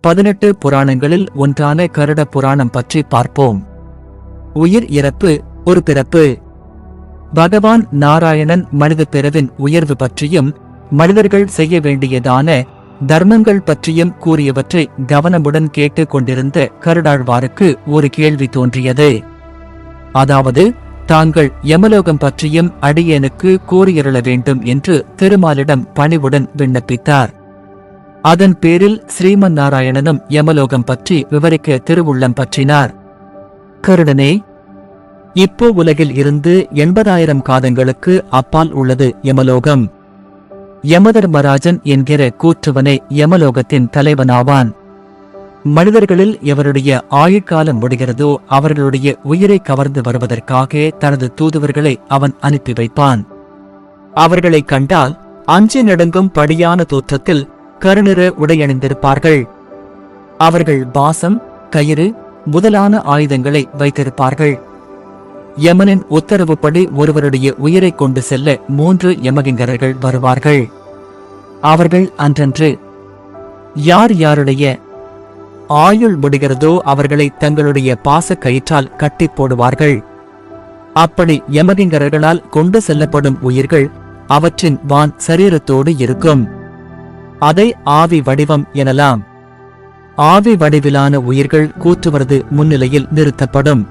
பதினெட்டு புராணங்களில் ஒன்றான கருட புராணம் பற்றி பார்ப்போம். உயிர் இறப்பு ஒரு பிறப்பு. பகவான் நாராயணன் மனித பிறவின் உயர்வு பற்றியும் மனிதர்கள் செய்ய வேண்டியதான தர்மங்கள் பற்றியும் கூறியவற்றை கவனமுடன் கேட்டுக் கொண்டிருந்த கருடாழ்வாருக்கு ஒரு கேள்வி தோன்றியது. அதாவது தாங்கள் யமலோகம் பற்றியும் அடியனுக்கு கூறியருள வேண்டும் என்று திருமாலிடம் பணிவுடன் விண்ணப்பித்தார். அதன் பேரில் ஸ்ரீமன் நாராயணனும் யமலோகம் பற்றி விவரிக்க திருவுள்ளம் பற்றினார். கருடனே இப்போ உலகில் இருந்து எண்பதாயிரம் காதங்களுக்கு அப்பால் உள்ளது யமலோகம். யமதர்மராஜன் என்கிற கூற்றுவனே யமலோகத்தின் தலைவனாவான். மனிதர்களில் எவருடைய ஆயுட்காலம் முடிகிறதோ அவர்களுடைய உயிரை கவர்ந்து வருவதற்காக தனது தூதுவர்களை அவன் அனுப்பி வைப்பான். அவர்களைக் கண்டால் அஞ்சி நடுங்கும் படியான தோற்றத்தில் கருநிற உடையணிந்திருப்பார்கள். அவர்கள் பாசம் கயிறு முதலான ஆயுதங்களை வைத்திருப்பார்கள். யமனின் உத்தரவுப்படி ஒருவருடைய உயிரை கொண்டு செல்ல மூன்று யமகிங்கரர்கள் வருவார்கள். அவர்கள் அன்றன்று யார் யாருடைய ஆயுள் முடிகிறதோ அவர்களை தங்களுடைய பாச கயிற்றால் கட்டிப் போடுவார்கள். அப்படி யமகிங்கரர்களால் கொண்டு செல்லப்படும் உயிர்கள் அவற்றின் வான் சரீரத்தோடு இருக்கும். அதை ஆவி வடிவம் எனலாம். ஆவி வடிவிலான உயிர்கள் கூற்றுவரது முன்னிலையில் நிறுத்தப்படும்.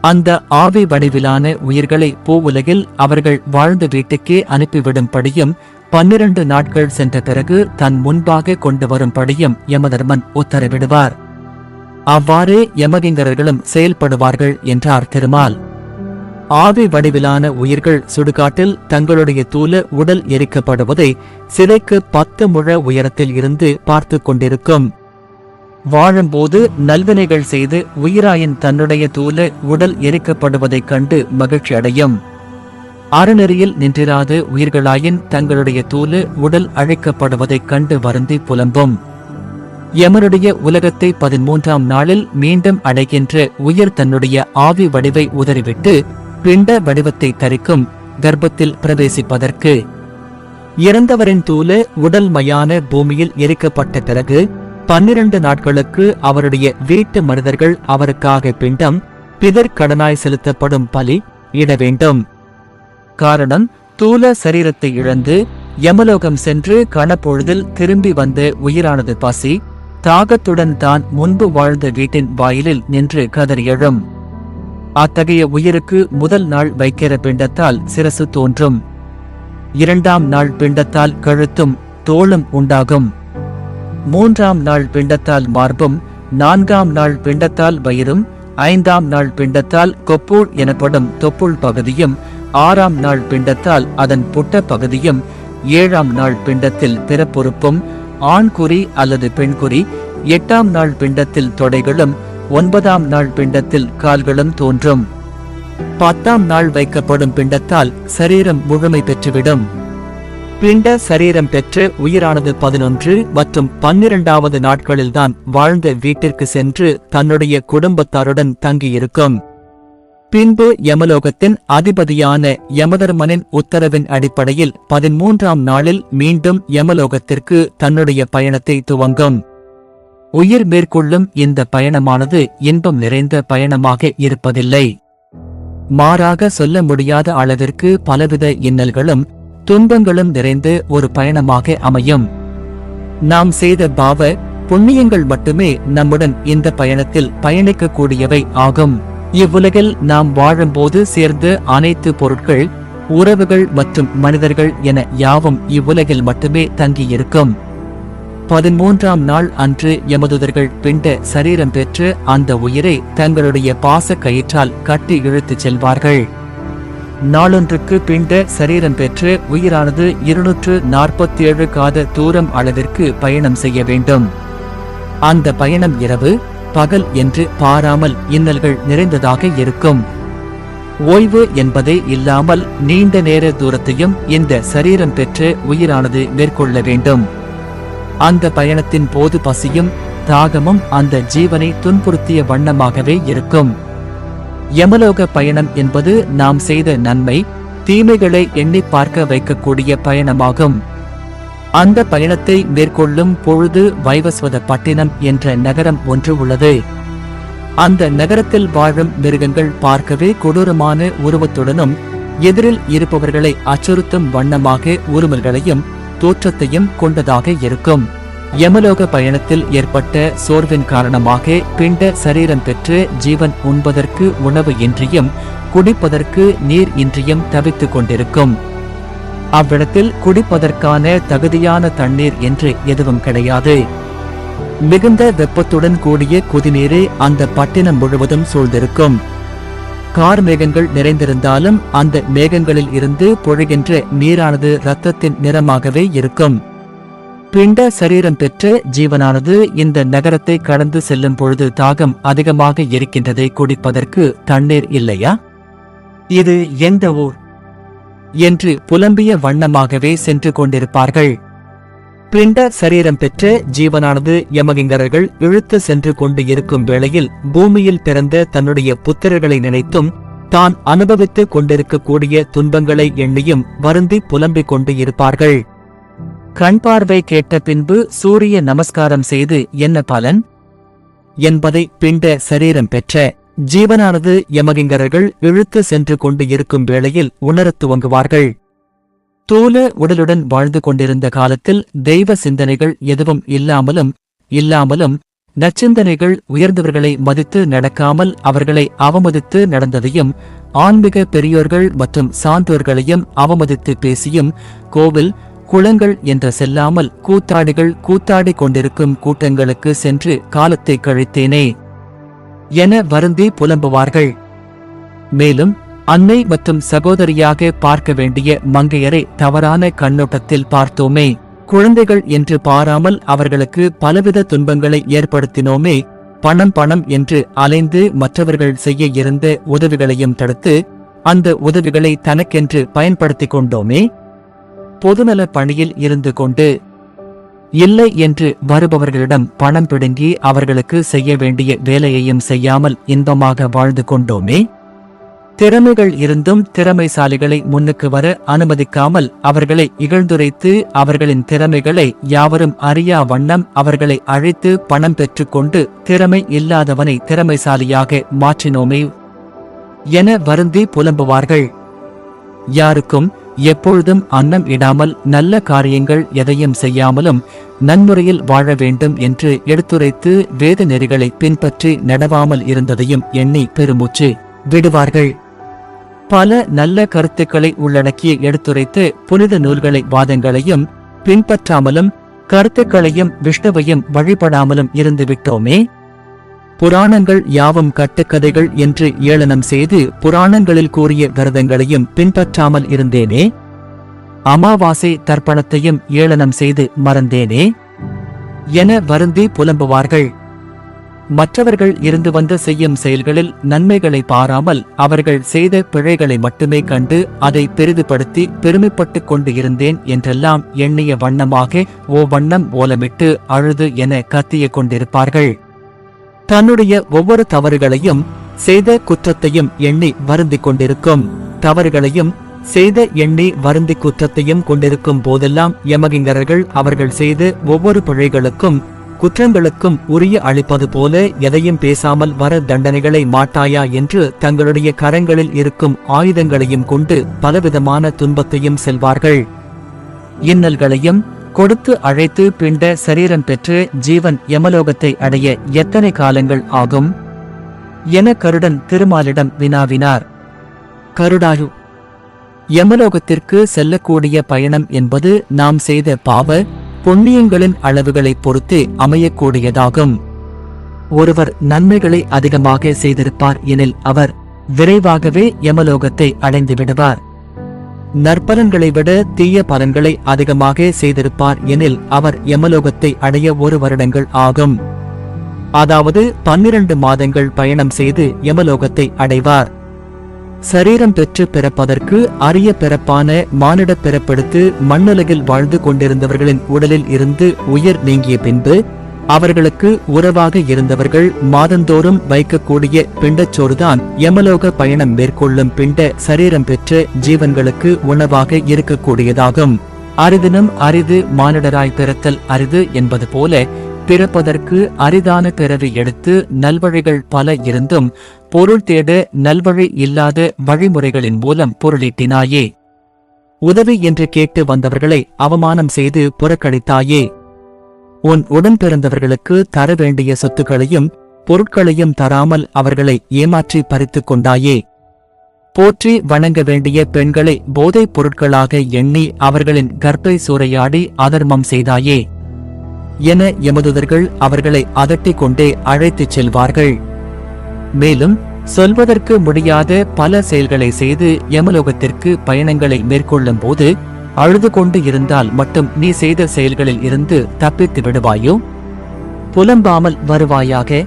அந்த ஆவி வடிவிலான உயிர்களை பூவுலகில் அவர்கள் வாழ்ந்த வீட்டுக்கே அனுப்பிவிடும்படியும் பன்னிரண்டு நாட்கள் சென்ற பிறகு தன் முன்பாக கொண்டு வரும்படியும் யமதர்மன் உத்தரவிடுவார். அவ்வாறே யமகிங்கரர்களும் செயல்படுவார்கள் என்றார் திருமால். ஆவி வடிவிலான உயிர்கள் சுடுகாட்டில் தங்களுடைய தூல உடல் எரிக்கப்படுவதை சிறைக்கு பத்து முழ உயரத்தில் இருந்து பார்த்து கொண்டிருக்கும். வாழும்போது நல்வினைகள் செய்து உயிராயின் தன்னுடைய தூல உடல் எரிக்கப்படுவதைக் கண்டு மகிழ்ச்சி அடையும். அறநெறியில் நின்றிராத உயிர்களாயின் தங்களுடைய தூல உடல் அழைக்கப்படுவதைக் கண்டு வருந்தி புலம்பும். யமனுடைய உலகத்தை பதிமூன்றாம் நாளில் மீண்டும் அடைகின்ற உயிர் தன்னுடைய ஆவி வடிவை உதறிவிட்டு பிண்ட வடிவத்தை தரிக்கும் கர்ப்பத்தில் பிரவேசிப்பதற்கு. இறந்தவரின் தூல உடல் மயான பூமியில் எரிக்கப்பட்ட பிறகு பன்னிரண்டு நாட்களுக்கு அவருடைய வீட்டு மனிதர்கள் அவருக்காக பிண்டம் பிதற்கடனாய் செலுத்தப்படும் பலி இட வேண்டும். காரணம் தூல சரீரத்தை இழந்து யமலோகம் சென்று கணப்பொழுதில் திரும்பி வந்த உயிரானது பசி தாகத்துடன் தான் முன்பு வாழ்ந்த வீட்டின் வாயிலில் நின்று கதறி எழும். அத்தகைய உயிருக்கு முதல் நாள் வைக்கிற பிண்டத்தால் சிரசு தோன்றும். இரண்டாம் நாள் பிண்டத்தால் கழுத்தும் தோளும் உண்டாகும். மூன்றாம் நாள் பிண்டத்தால் மார்பும் நான்காம் நாள் பிண்டத்தால் வயிறும் ஐந்தாம் நாள் பிண்டத்தால் கொப்பூள் எனப்படும் தொப்புள் பகுதியும் ஆறாம் நாள் பிண்டத்தால் அதன் புட்ட பகுதியும் ஏழாம் நாள் பிண்டத்தில் பிறப்புறுப்பும் ஆண்குறி அல்லது பெண்குறி எட்டாம் நாள் பிண்டத்தில் தொடைகளும் ஒன்பதாம் நாள் பிண்டத்தில் கால்களும் தோன்றும். பத்தாம் நாள் வைக்கப்படும் பிண்டத்தால் சரீரம் முழுமை பெற்றுவிடும். பிண்ட சரீரம் பெற்று உயிரானது பதினொன்று மற்றும் பன்னிரண்டாவது நாட்களில்தான் வாழ்ந்த வீட்டிற்கு சென்று தன்னுடைய குடும்பத்தாருடன் தங்கியிருக்கும். பின்பு யமலோகத்தின் அதிபதியான யமதர்மனின் உத்தரவின் அடிப்படையில் பதிமூன்றாம் நாளில் மீண்டும் யமலோகத்திற்கு தன்னுடைய பயணத்தை துவங்கும். உயிர் மேற்கொள்ளும் இந்த பயணமானது இன்பம் நிறைந்த பயணமாக இருப்பதில்லை. மாறாக சொல்ல முடியாத அளவிற்கு பலவித இன்னல்களும் துன்பங்களும் நிறைந்து ஒரு பயணமாக அமையும். நாம் செய்த பாவ புண்ணியங்கள் மட்டுமே நம்முடன் இந்த பயணத்தில் பயணிக்கக்கூடியவை ஆகும். இவ்வுலகில் நாம் வாழும்போது சேர்ந்த அனைத்து பொருட்கள் உறவுகள் மற்றும் மனிதர்கள் என யாவும் இவ்வுலகில் மட்டுமே தங்கியிருக்கும். பதிமூன்றாம் நாள் அன்று யமதுதர்கள் பிண்ட சரீரம் பெற்று அந்த உயிரை தங்களுடைய பாச கயிற்றால் கட்டி இழுத்துச் செல்வார்கள். நாளொன்றுக்கு பிண்ட சரீரம் பெற்று உயிரானது இருநூற்று நாற்பத்தி ஏழு காத தூரம் அளவிற்கு பயணம் செய்ய வேண்டும். அந்த பயணம் இரவு பகல் என்று பாராமல் இன்னல்கள் நிறைந்ததாக இருக்கும். ஓய்வு என்பதே இல்லாமல் நீண்ட நேர தூரத்தையும் இந்த சரீரம் பெற்று உயிரானது மேற்கொள்ள வேண்டும். அந்த பயணத்தின் போது பசியும் தாகமும் அந்த ஜீவனை துன்புறுத்திய வண்ணமாகவே இருக்கும். யமலோக பயணம் என்பது நாம் செய்த நன்மை தீமைகளை எண்ணி பார்க்க வைக்கக்கூடிய பயணமாகும். அந்த பயணத்தை மேற்கொள்ளும் பொழுது வைவஸ்வத பட்டினம் என்ற நகரம் ஒன்று உள்ளது. அந்த நகரத்தில் வாழும் மிருகங்கள் பார்க்கவே கொடூரமான உருவத்துடனும் எதிரில் இருப்பவர்களை அச்சுறுத்தும் வண்ணமாக உருமல்களையும் தோற்றத்தையும் கொண்டதாக இருக்கும். யமலோக பயணத்தில் ஏற்பட்ட சோர்வின் காரணமாக பிண்ட சரீரம் பெற்று ஜீவன் உண்பதற்கு உணவு இன்றியும் குடிப்பதற்கு நீர் இன்றியும் தவித்துக் கொண்டிருக்கும். அவ்விடத்தில் குடிப்பதற்கான தகுதியான தண்ணீர் என்று எதுவும் கிடையாது. மிகுந்த வெப்பத்துடன் கூடிய குதிநீரே அந்த பட்டினம் முழுவதும் சூழ்ந்திருக்கும். கார் மேகங்கள் நிறைந்திருந்தாலும் அந்த மேகங்களில் இருந்து பொழிகின்ற நீரானது இரத்தத்தின் நிறமாகவே இருக்கும். பிண்ட சரீரம் பெற்ற ஜீவனானது இந்த நகரத்தை கடந்து செல்லும் பொழுது தாகம் அதிகமாக இருக்கின்றதை குடிப்பதற்கு தண்ணீர் இல்லையா? இது எந்த ஊர்? என்று புலம்பிய வண்ணமாகவே சென்று கொண்டிருப்பார்கள். பிண்ட சரீரம் பெற்ற ஜீவனானது யமகிங்கரர்கள் இழுத்து சென்று கொண்டு இருக்கும் வேளையில் பூமியில் பிறந்த தன்னுடைய புத்திரர்களை நினைத்தும் தான் அனுபவித்துக் கொண்டிருக்கக்கூடிய துன்பங்களை எண்ணியும் வருந்தி புலம்பிக் கொண்டு இருப்பார்கள். கண் பார்வை கேட்ட பின்பு சூரிய நமஸ்காரம் செய்து என்ன பலன்? என்பதை பிண்ட சரீரம் பெற்ற ஜீவனானது யமகிங்கரர்கள் இழுத்து சென்று கொண்டு இருக்கும் வேளையில் உணரத் துவங்குவார்கள். ஸ்தூல உடலுடன் வாழ்ந்து கொண்டிருந்த காலத்தில் தெய்வ சிந்தனைகள் எதுவும் இல்லாமலும் இல்லாமலும் நச்சிந்தனைகள் உயர்ந்தவர்களை மதித்து நடக்காமல் அவர்களை அவமதித்து நடந்ததையும் ஆன்மீக பெரியோர்கள் மற்றும் சான்றோர்களையும் அவமதித்து பேசியும் கோவில் குளங்கள் என்ற செல்லாமல் கூத்தாடிகள் கூத்தாடி கொண்டிருக்கும் கூட்டங்களுக்கு சென்று காலத்தை கழித்தேனே. என வருந்தி புலம்புவார்கள். மேலும் அன்னை மற்றும் சகோதரியாக பார்க்க வேண்டிய மங்கையரை தவறான கண்ணோட்டத்தில் பார்த்தோமே. குழந்தைகள் என்று பாராமல் அவர்களுக்கு பலவித துன்பங்களை ஏற்படுத்தினோமே. பணம் பணம் என்று அலைந்து மற்றவர்கள் செய்ய இருந்த உதவிகளையும் தடுத்து அந்த உதவிகளை தனக்கென்று பயன்படுத்திக் கொண்டோமே. பொதுநல பணியில் இருந்து கொண்டு இல்லை என்று வருபவர்களிடம் பணம் பிடுங்கி அவர்களுக்கு செய்ய வேண்டிய வேலையையும் செய்யாமல் இன்பமாக வாழ்ந்து கொண்டோமே. திறமைகள் இருந்தும் திறமைசாலிகளை முன்னுக்கு வர அனுமதிக்காமல் அவர்களை இகழ்ந்துரைத்து அவர்களின் திறமைகளை யாவரும் அறியா வண்ணம் அவர்களை அழைத்து பணம் பெற்றுக்கொண்டு திறமை இல்லாதவனை திறமைசாலியாக மாற்றினோமே என வருந்தி புலம்புவார்கள். யாருக்கும் எப்பொழுதும் அன்னம் இடாமல் நல்ல காரியங்கள் எதையும் செய்யாமலும் நன்முறையில் வாழ வேண்டும் என்று எடுத்துரைத்து வேத நெறிகளை பின்பற்றி நடவாமல் இருந்ததையும் எண்ணி பெருமூச்சு விடுவார்கள். பல நல்ல கருத்துக்களை உள்ளடக்கிய எடுத்துரைத்து புனித நூல்களை வாதங்களையும் பின்பற்றாமலும் கருத்துக்களையும் விஷ்ணுவையும் வழிபடாமலும் இருந்து விட்டோமே புராணங்கள் யாவும் கட்டுக்கதைகள் என்று ஏளனம் செய்து புராணங்களில் கூறிய விரதங்களையும் பின்பற்றாமல் இருந்தேனே? அமாவாசை தர்ப்பணத்தையும் ஏளனம் செய்து மறந்தேனே? என வருந்தி புலம்புவார்கள். மற்றவர்கள் இருந்து வந்து செய்யும் செயல்களில் நன்மைகளை பாராமல் அவர்கள் செய்த பிழைகளை மட்டுமே கண்டு அதை பெரிதுபடுத்தி பெருமைப்பட்டுக் கொண்டு இருந்தேன் என்றெல்லாம் எண்ணிய வண்ணமாக ஓ வண்ணம் ஓலமிட்டு அழுது என கத்திய கொண்டிருப்பார்கள். தன்னுடைய ஒவ்வொரு தவறுகளையும் செய்த குற்றத்தையும் எண்ணி வருந்திக் கொண்டிருக்கும். தவறுகளையும் செய்த எண்ணி வருந்தி குற்றத்தையும் கொண்டிருக்கும் போதெல்லாம் யமகிங்கரர்கள் அவர்கள் செய்த ஒவ்வொரு பிழைகளுக்கும் குற்றங்களுக்கும் உரிய அளிப்பது போல எதையும் பேசாமல் வர தண்டனைகளை மாட்டாயா என்று தங்களுடைய கரங்களில் இருக்கும் ஆயுதங்களையும் கொண்டு பலவிதமான துன்பத்தையும் செல்வார்கள். இன்னல்களையும் கொடுத்து அழைத்து பிண்ட சரீரம் பெற்று ஜீவன் யமலோகத்தை அடைய எத்தனை காலங்கள் ஆகும்? என கருடன் திருமாலிடம் வினாவினார். கருடாயு யமலோகத்திற்கு செல்லக்கூடிய பயணம் என்பது நாம் செய்த பாவ புண்ணியங்களின் அளவுகளைப் பொறுத்து அமையக்கூடியதாகும். ஒருவர் நன்மைகளை அதிகமாக செய்திருப்பார் எனில் அவர் விரைவாகவே யமலோகத்தை அடைந்து விடுவார். நற்பலன்களை விட தீய பலன்களை அதிகமாக செய்திருப்பார் எனில் அவர் யமலோகத்தை அடைய ஒரு வருடங்கள் ஆகும். அதாவது பன்னிரண்டு மாதங்கள் பயணம் செய்து யமலோகத்தை அடைவார். சரீரம் பெற்று பிறப்பதற்கு அரிய பிறப்பான மானிட பிறப்பெடுத்து மண்ணுலகில் வாழ்ந்து கொண்டிருந்தவர்களின் உடலில் இருந்து உயிர் நீங்கிய பின்பு அவர்களுக்கு உறவாக இருந்தவர்கள் மாதந்தோறும் வைக்கக்கூடிய பிண்டச்சோறுதான் யமலோக பயணம் மேற்கொள்ளும் பிண்ட சரீரம் பெற்ற ஜீவன்களுக்கு உணவாக இருக்கக்கூடியதாகும். அரிதினும் அரிது மானிடராய் பிறத்தல் அரிது என்பது போல பிறப்பதற்கு அரிதான பிறவி எடுத்து நல்வழிகள் பல இருந்தும் பொருள் தேட நல்வழி இல்லாத வழிமுறைகளின் மூலம் பொருளீட்டினாயே. உதவி என்று கேட்டு வந்தவர்களை அவமானம் செய்து புறக்கணித்தாயே. உன் உடன் பிறந்தவர்களுக்கு தர வேண்டிய சொத்துக்களையும் பொருட்களையும் தராமல் அவர்களை ஏமாற்றி பறித்துக் கொண்டாயே. போற்றி வணங்க வேண்டிய பெண்களை போதைப் பொருட்களாக எண்ணி அவர்களின் கர்ப்பை சூறையாடி அதர்மம் செய்தாயே. என எமதுதர்கள் அவர்களை அதட்டிக் கொண்டே அழைத்துச் செல்வார்கள். மேலும் சொல்வதற்கு முடியாத பல செயல்களை செய்து யமலோகத்திற்கு பயணங்களை மேற்கொள்ளும் போது அழுது கொண்டு இருந்தால் மட்டும் நீ செய்த செயல்களில் இருந்து தப்பித்து விடுவாயோ? புலம்பாமல் வருவாயாக?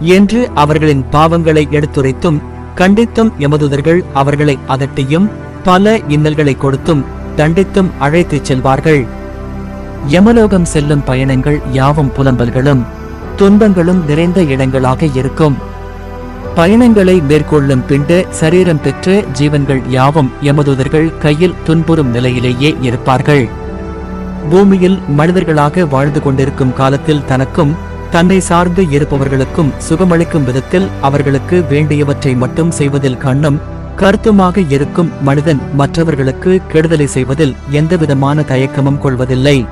என்று அவர்களின் பாவங்களை எடுத்துரைத்தும் கண்டித்தும் எமதுதர்கள் அவர்களை அதட்டியும் பல இன்னல்களை கொடுத்தும் தண்டித்தும் அழைத்துச் செல்வார்கள். யமலோகம் செல்லும் பயணங்கள் யாவும் புலம்பல்களும் துன்பங்களும் நிறைந்த இடங்களாக இருக்கும். பயணங்களை மேற்கொள்ளும் பிண்ட சரீரம் பெற்ற ஜீவன்கள் யாவும் எமதுதர்கள் கையில் துன்புறும் நிலையிலேயே இருப்பார்கள். பூமியில் மனிதர்களாக வாழ்ந்து கொண்டிருக்கும் காலத்தில் தனக்கும் தன்னை சார்ந்து இருப்பவர்களுக்கும் சுகமளிக்கும் விதத்தில் அவர்களுக்கு வேண்டியவற்றை மட்டும் செய்வதில் கண்ணும் கருத்துமாக இருக்கும் மனிதன் மற்றவர்களுக்கு கெடுதலை செய்வதில் எந்தவிதமான தயக்கமும் கொள்வதில்லை.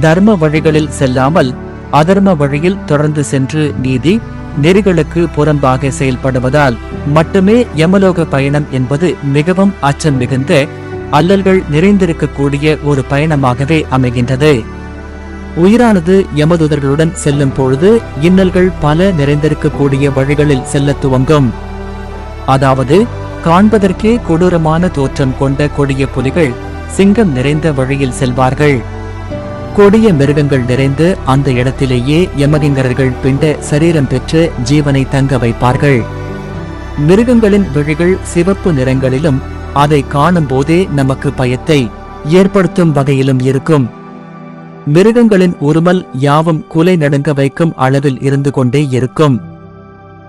தர்ம வழிகளில் செல்லாமல் அதர்ம வழியில் தொடர்ந்து சென்று நீதி நெறிகளுக்கு புறம்பாக செயல்படுவதால் மட்டுமே யமலோக பயணம் என்பது மிகவும் அச்சம் மிகுந்த அல்லல்கள் நிறைந்திருக்கக்கூடிய ஒரு பயணமாகவே அமைகின்றது. உயிரானது யமதுதர்களுடன் செல்லும் பொழுது இன்னல்கள் பல நிறைந்திருக்கக்கூடிய வழிகளில் செல்ல துவங்கும். அதாவது காண்பதற்கே கொடூரமான தோற்றம் கொண்ட கொடிய புலிகள் சிங்கம் நிறைந்த வழியில் செல்வார்கள். கொடிய மிருகங்கள் நிறைந்து அந்த இடத்திலேயே யமகிங்கரர்கள் பிண்ட சரீரம் பெற்று ஜீவனை தங்க வைப்பார்கள். மிருகங்களின் விழிகள் சிவப்பு நிறங்களிலும் அதை காணும் போதே நமக்கு பயத்தை ஏற்படுத்தும் வகையிலும் இருக்கும். மிருகங்களின் உருமல் யாவும் குலை நடுங்க வைக்கும் அளவில் இருந்து கொண்டே இருக்கும்.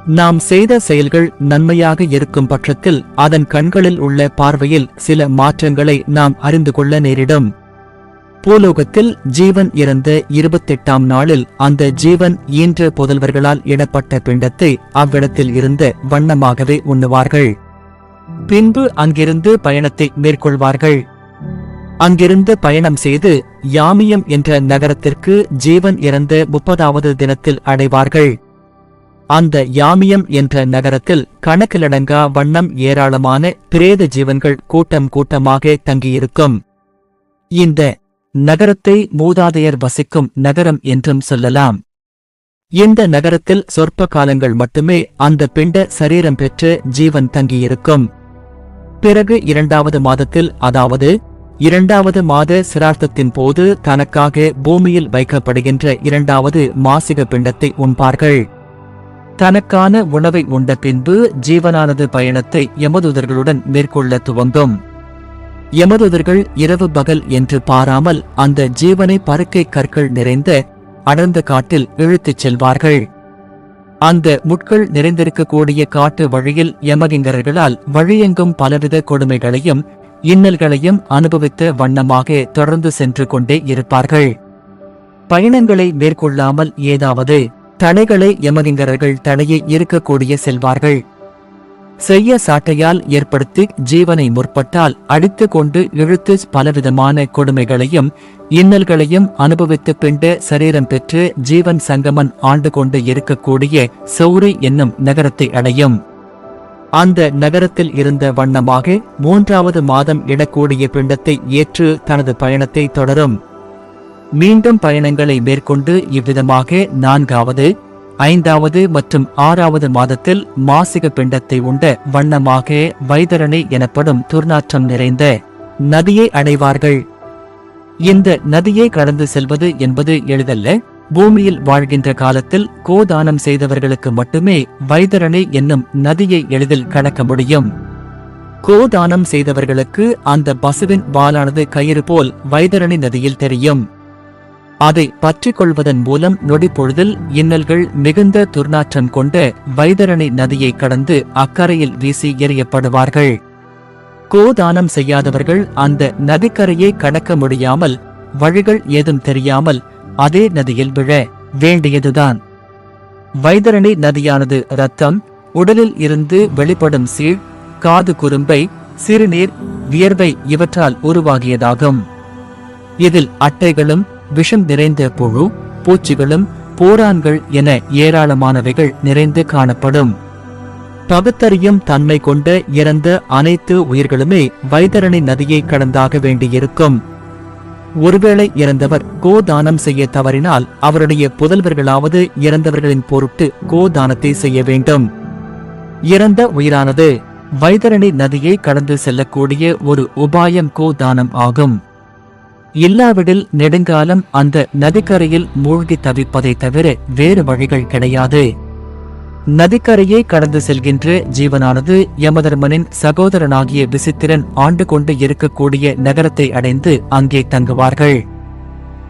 நாம் செய்த செயல்கள் நன்மையாக இருக்கும் பட்சத்தில் அதன் கண்களில் உள்ள பார்வையில் சில மாற்றங்களை நாம் அறிந்து கொள்ள நேரிடும். பூலோகத்தில் ஜீவன் இறந்த இருபத்தெட்டாம் நாளில் அந்த ஜீவன் ஈன்ற புதல்வர்களால் இடப்பட்ட பிண்டத்தை அவ்விடத்தில் இருந்த வண்ணமாகவே உண்ணுவார்கள். பின்பு அங்கிருந்து பயணத்தை மேற்கொள்வார்கள். அங்கிருந்து பயணம் செய்து யாமியம் என்ற நகரத்திற்கு ஜீவன் இறந்த முப்பதாவது தினத்தில் அடைவார்கள். அந்த யாமியம் என்ற நகரத்தில் கணக்கிலடங்கா வண்ணம் ஏராளமான பிரேத ஜீவன்கள் கூட்டம் கூட்டமாக தங்கியிருக்கும். இந்த நகரத்தை மூதாதையர் வசிக்கும் நகரம் என்றும் சொல்லலாம். இந்த நகரத்தில் சொற்ப காலங்கள் மட்டுமே அந்த பிண்ட சரீரம் பெற்று ஜீவன் தங்கியிருக்கும். பிறகு இரண்டாவது மாதத்தில் அதாவது இரண்டாவது மாத சிரார்த்தத்தின் போது தனக்காக பூமியில் வைக்கப்படுகின்ற இரண்டாவது மாசிக பிண்டத்தை உண்பார்கள். தனக்கான உணவை உண்ட பின்பு ஜீவனானது பயணத்தை எமதுதர்களுடன் மேற்கொள்ள துவங்கும். எமதுதர்கள் இரவு பகல் என்று பாராமல் அந்த ஜீவனை பறக்கை கற்கள் நிறைந்த அடர்ந்த காட்டில் இழுத்துச் செல்வார்கள். அந்த முட்கள் நிறைந்திருக்கக்கூடிய காட்டு வழியில் யமகிங்கர்களால் வழியெங்கும் பலவித கொடுமைகளையும் இன்னல்களையும் அனுபவித்த வண்ணமாக தொடர்ந்து சென்று கொண்டே இருப்பார்கள். பயணங்களை மேற்கொள்ளாமல் ஏதாவது தடைகளை யமகிங்கரர்கள் தடையை இருக்கக்கூடிய செல்வார்கள். செய்ய சாட்டையால் ஏற்படுத்தி ஜீவனை முற்பட்டால் அடித்து கொண்டு இழுத்து பலவிதமான கொடுமைகளையும் இன்னல்களையும் அனுபவித்து பிண்டு சரீரம் பெற்று ஜீவன் சங்கமன் ஆண்டு கொண்டு இருக்கக்கூடிய சௌரி என்னும் நகரத்தை அடையும். அந்த நகரத்தில் இருந்த வண்ணமாக மூன்றாவது மாதம் இடக்கூடிய பிண்டத்தை ஏற்று தனது பயணத்தை தொடரும். மீண்டும் பயணங்களை மேற்கொண்டு இவ்விதமாக நான்காவது ஐந்தாவது மற்றும் ஆறாவது மாதத்தில் மாசிக பிண்டத்தை உண்ட வண்ணமாக வைதரணி எனப்படும் துர்நாற்றம் நிறைந்த நதியை அடைவார்கள். இந்த நதியை கடந்து செல்வது என்பது எளிதல்ல. பூமியில் வாழ்கின்ற காலத்தில் கோதானம் செய்தவர்களுக்கு மட்டுமே வைதரணி என்னும் நதியை எளிதில் கடக்க முடியும். கோதானம் செய்தவர்களுக்கு அந்த பசுவின் வாலானது கயிறு போல் வைதரணி நதியில் தெரியும். அதை பற்றிக் கொள்வதன் மூலம் நொடிப்பொழுதில் இன்னல்கள் மிகுந்த துர்நாற்றம் கொண்ட வைதரணி நதியை கடந்து அக்கறையில் வீசி எறியப்படுவார்கள். கோதானம் செய்யாதவர்கள் அந்த நதிக்கரையை கடக்க முடியாமல் வழிகள் ஏதும் தெரியாமல் அதே நதியில் விழ வேண்டியதுதான். வைதரணி நதியானது இரத்தம் உடலில் இருந்து வெளிப்படும் சீழ் காது குறும்பை சிறுநீர் வியர்வை இவற்றால் உருவாகியதாகும். இதில் அட்டைகளும் விஷம் நிறைந்த புழு பூச்சிகளும் போரான்கள் என ஏராளமானவைகள் நிறைந்து காணப்படும். பகுத்தறியும் தன்மை கொண்ட இறந்த அனைத்து உயிர்களுமே வைதரணி நதியை கடந்தாக வேண்டியிருக்கும். ஒருவேளை இறந்தவர் கோதானம் செய்ய தவறினால் அவருடைய புதல்வர்களாவது இறந்தவர்களின் பொருட்டு கோதானத்தை செய்ய வேண்டும். இறந்த உயிரானது வைதரணி நதியை கடந்து செல்லக்கூடிய ஒரு உபாயம் கோதானம் ஆகும். இல்லாவிடில் நெடுங்காலம் அந்த நதிக்கரையில் மூழ்கி தவிப்பதை தவிர வேறு வழிகள் கிடையாது. நதிக்கரையை கடந்து செல்கின்ற ஜீவனானது யமதர்மனின் சகோதரனாகிய விசித்திரன் ஆண்டு கொண்டு இருக்கக்கூடிய நகரத்தை அடைந்து அங்கே தங்குவார்கள்.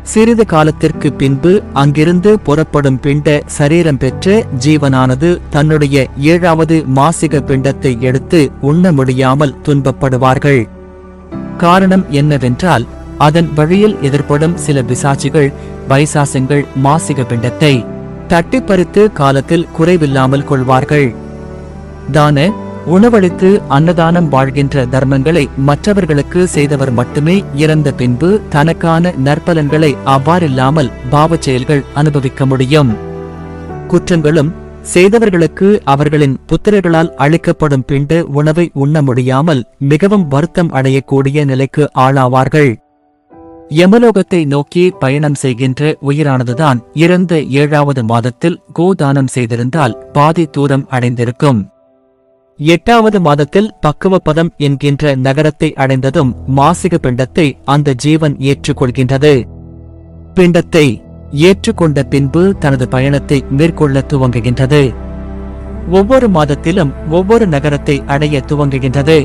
சிறிது காலத்திற்கு பின்பு அங்கிருந்து புறப்படும் பிண்ட சரீரம் பெற்ற ஜீவனானது தன்னுடைய ஏழாவது மாசிக பிண்டத்தை எடுத்து உண்ண முடியாமல் துன்பப்படுவார்கள். காரணம் என்னவென்றால் அதன் வழியில் எதிர்ப்படும் சில பிசாச்சிகள் வைசாசங்கள் மாசிக பிண்டத்தை தட்டிப்பறித்து காலத்தில் குறைவில்லாமல் கொள்வார்கள். தான உணவளித்து அன்னதானம் வாழ்கின்ற தர்மங்களை மற்றவர்களுக்கு செய்தவர் மட்டுமே இறந்த பின்பு தனக்கான நற்பலன்களை அவ்வாறில்லாமல் பாவச் செயல்கள் அனுபவிக்க முடியும். குற்றங்களும் செய்தவர்களுக்கு அவர்களின் புத்திரர்களால் அளிக்கப்படும் பிண்டு உணவை உண்ண முடியாமல் மிகவும் வருத்தம் அடையக்கூடிய நிலைக்கு ஆளாவார்கள். யமலோகத்தை நோக்கி பயணம் செய்கின்ற உயிரானதுதான் இறந்த ஏழாவது மாதத்தில் கோதானம் செய்திருந்தால் பாதி தூரம் அடைந்திருக்கும். எட்டாவது மாதத்தில் பக்குவப்பதம் என்கின்ற நகரத்தை அடைந்ததும் மாசிக பிண்டத்தை அந்த ஜீவன் ஏற்றுக்கொள்கின்றது. பிண்டத்தை ஏற்றுக்கொண்ட பின்பு தனது பயணத்தை மேற்கொள்ள துவங்குகின்றது. ஒவ்வொரு மாதத்திலும் ஒவ்வொரு நகரத்தை அடைய துவங்குகின்றது.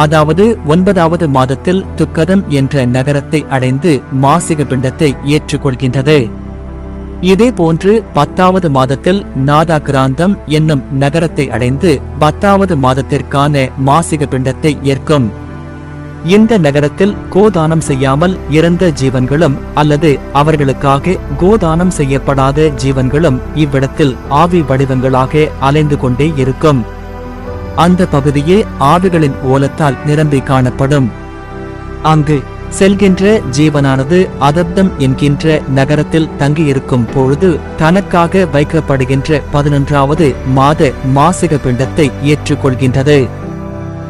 அதாவது ஒன்பதாவது மாதத்தில் துக்கதம் என்ற நகரத்தை அடைந்து மாசிக பிண்டத்தை ஏற்றுக்கொள்கின்றது. இதே போன்று பத்தாவது மாதத்தில் நாதாகிராந்தம் என்னும் நகரத்தை அடைந்து பத்தாவது மாதத்திற்கான மாசிக பிண்டத்தை ஏற்கும். இந்த நகரத்தில் கோதானம் செய்யாமல் இறந்த ஜீவன்களும் அல்லது அவர்களுக்காக கோதானம் செய்யப்படாத ஜீவன்களும் இவ்விடத்தில் ஆவி வடிவங்களாக அலைந்து கொண்டே இருக்கும். அந்த பகுதியே ஆவிகளின் ஓலத்தால் நிரம்பி காணப்படும். அங்கு செல்கின்ற ஜீவனானது அதப்தம் என்கின்ற நகரத்தில் தங்கியிருக்கும் பொழுது தனக்காக வைக்கப்படுகின்ற பதினொன்றாவது மாத மாசிக பிண்டத்தை ஏற்றுக்கொள்கின்றது.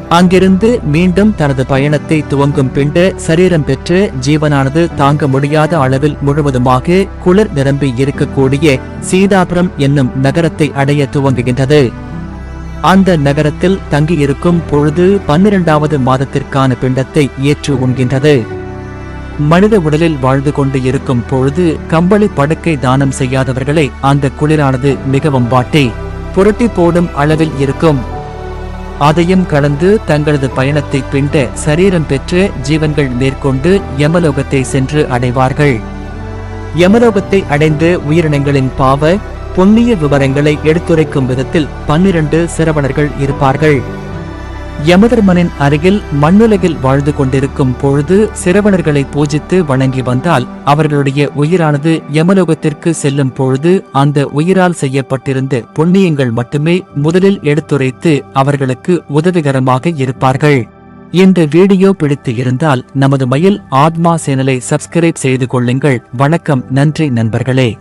அங்கிருந்து மீண்டும் தனது பயணத்தை துவங்கும் பிண்ட சரீரம் பெற்று ஜீவனானது தாங்க முடியாத அளவில் முழுவதுமாக குளிர் நிரம்பி இருக்கக்கூடிய சீதாபுரம் என்னும் நகரத்தை அடைய துவங்குகின்றது. அந்த நகரத்தில் தங்கியிருக்கும் பொழுது பன்னிரண்டாவது மாதத்திற்கான பிண்டத்தை ஏற்று உண்கின்றது. மனித உடலில் வாழ்ந்து கொண்டு இருக்கும் பொழுது கம்பளி படுக்கை தானம் செய்யாதவர்களை அந்த குளிரானது மிகவும் வாட்டி புரட்டி போடும் அளவில் இருக்கும். அதையும் கலந்து தங்களது பயணத்தை பிண்ட சரீரம் பெற்று ஜீவன்கள் மேற்கொண்டு யமலோகத்தை சென்று அடைவார்கள். யமலோகத்தை அடைந்து உயிரினங்களின் பாவ புண்ணிய விவரங்களை எடுத்துரைக்கும் விதத்தில் பன்னிரண்டு சிரவணர்கள் இருப்பார்கள். யமதர்மனின் அருகில் மண்ணுலகில் வாழ்ந்து கொண்டிருக்கும் பொழுது சிரவணர்களை பூஜித்து வணங்கி வந்தால் அவர்களுடைய உயிரானது யமலோகத்திற்கு செல்லும் பொழுது அந்த உயிரால் செய்யப்பட்டிருந்த புண்ணியங்கள் மட்டுமே முதலில் எடுத்துரைத்து அவர்களுக்கு உதவிகரமாக இருப்பார்கள். இந்த வீடியோ பிடித்து இருந்தால் நமது மயில் ஆத்மா சேனலை சப்ஸ்கிரைப் செய்து கொள்ளுங்கள். வணக்கம் நன்றி நண்பர்களே.